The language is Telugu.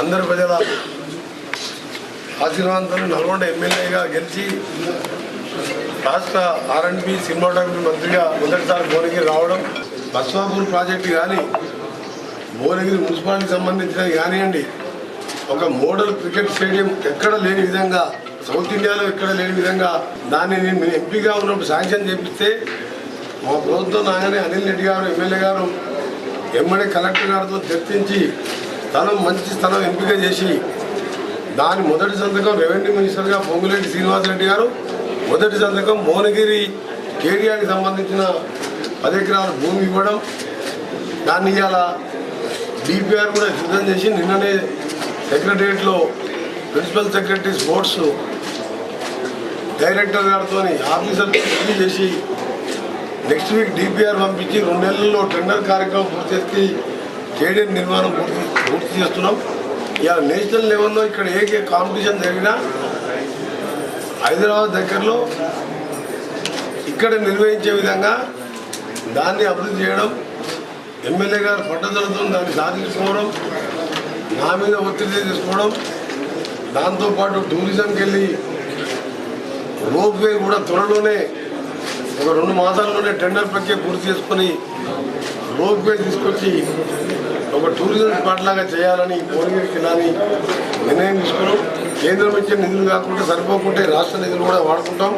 అందరి ప్రజల ఆశీర్వాదంతో నల్గొండ ఎమ్మెల్యేగా గెలిచి రాష్ట్ర ఆర్ఎండ్బి సినిమాటోగ్రఫీ మంత్రిగా మొదటిసారి భువనగిరి రావడం బస్వాపూర్ ప్రాజెక్టు కానీ భువనగిరి మున్సిపాలిటీకి సంబంధించినది కానివ్వండి ఒక మోడల్ క్రికెట్ స్టేడియం ఎక్కడ లేని విధంగా సౌత్ ఇండియాలో ఎక్కడ లేని విధంగా దాన్ని నేను ఎంపీగా ఉన్నప్పుడు శాంక్షన్ చేపిస్తే మా ప్రభుత్వం నాగానే అనిల్ రెడ్డి గారు ఎమ్మెల్యే గారు ఎమ్మెల్యే కలెక్టర్ గారితో చర్చించి స్థలం మంచి స్థలం ఎంపిక చేసి దాని మొదటి సంతకం రెవెన్యూ మినిస్టర్గా పొంగులేటి శ్రీనివాసరెడ్డి గారు మొదటి సంతకం భువనగిరి కేడియాకి సంబంధించిన పది ఎకరాల భూమి ఇవ్వడం దాన్ని ఇవాళ డిపిఆర్ కూడా సిద్ధం చేసి నిన్ననే సెక్రటరియట్లో ప్రిన్సిపల్ సెక్రటరీ స్పోర్ట్స్ డైరెక్టర్ గారితో ఆఫీసర్ రివ్యూ చేసి నెక్స్ట్ వీక్ డిపిఆర్ పంపించి రెండు నెలల్లో టెండర్ కార్యక్రమం పూర్తి చేసి కేడిఎన్ నిర్మాణం పూర్తి పూర్తి చేస్తున్నాం ఇవాళ నేషనల్ లెవెల్లో ఇక్కడ ఏ కాంపిటీషన్ జరిగినా హైదరాబాద్ దగ్గరలో ఇక్కడ నిర్వహించే విధంగా దాన్ని అభివృద్ధి చేయడం ఎమ్మెల్యే గారు పట్టుదలతో దాన్ని సాధించుకోవడం నా మీద ఒత్తిడి తీసుకోవడం దాంతోపాటు టూరిజంకి వెళ్ళి రోప్ వే కూడా త్వరలోనే ఒక రెండు మాసాల్లోనే టెండర్ ప్రక్రియ పూర్తి చేసుకొని రోప్ వే తీసుకొచ్చి ఒక టూరిజం స్పాట్ లాగా చేయాలని కోరిక జిల్లాని నిర్ణయం తీసుకున్నాం. కేంద్రం ఇచ్చే నిధులు కాకుండా సరిపోకుంటే రాష్ట్ర నిధులు కూడా వాడుకుంటాం.